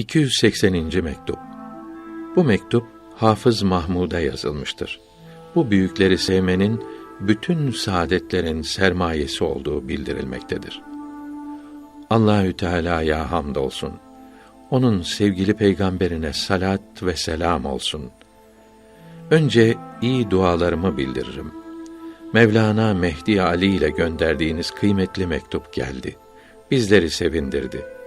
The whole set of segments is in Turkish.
280. mektup. Bu mektup Hafız Mahmud'a yazılmıştır. Bu büyükleri sevmenin bütün saadetlerin sermayesi olduğu bildirilmektedir. Allahü Teala'ya hamdolsun. Onun sevgili peygamberine salat ve selam olsun. Önce iyi dualarımı bildiririm. Mevlana Mehdi Ali ile gönderdiğiniz kıymetli mektup geldi. Bizleri sevindirdi.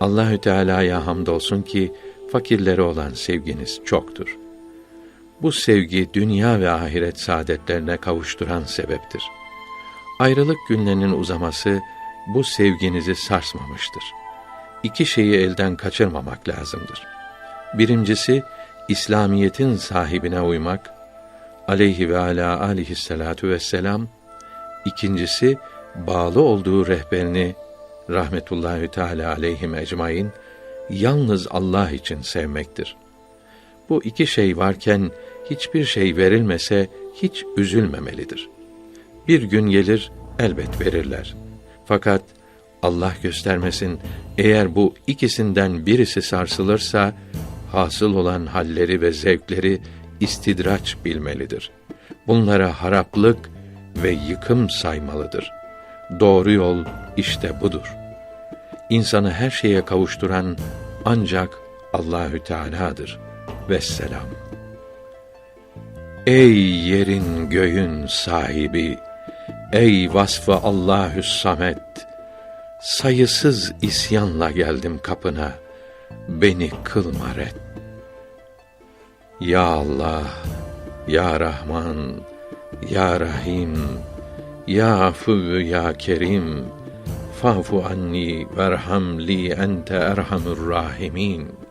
Allahü Teala'ya hamdolsun ki fakirlere olan sevginiz çoktur. Bu sevgi dünya ve ahiret saadetlerine kavuşturan sebeptir. Ayrılık günlerinin uzaması bu sevginizi sarsmamıştır. İki şeyi elden kaçırmamak lazımdır. Birincisi İslamiyetin sahibine uymak, aleyhi ve ala aleyhissalatu vesselam. İkincisi bağlı olduğu rehberini rahmetullahi teala aleyhim ecmaîn yalnız Allah için sevmektir. Bu iki şey varken hiçbir şey verilmese hiç üzülmemelidir. Bir gün gelir elbet verirler. Fakat Allah göstermesin eğer bu ikisinden birisi sarsılırsa hasıl olan halleri ve zevkleri istidraç bilmelidir. Bunlara haraplık ve yıkım saymalıdır. Doğru yol işte budur. İnsanı her şeye kavuşturan ancak Allahü Teala'dır. Vesselam. Ey yerin göğün sahibi, ey vasfı Allahü Samet, sayısız isyanla geldim kapına, beni kılma red. Ya Allah, Ya Rahman, Ya Rahim, Ya Afuvü Ya Kerim, فاعف عني وارحم لي أنت أرحم الراحمين.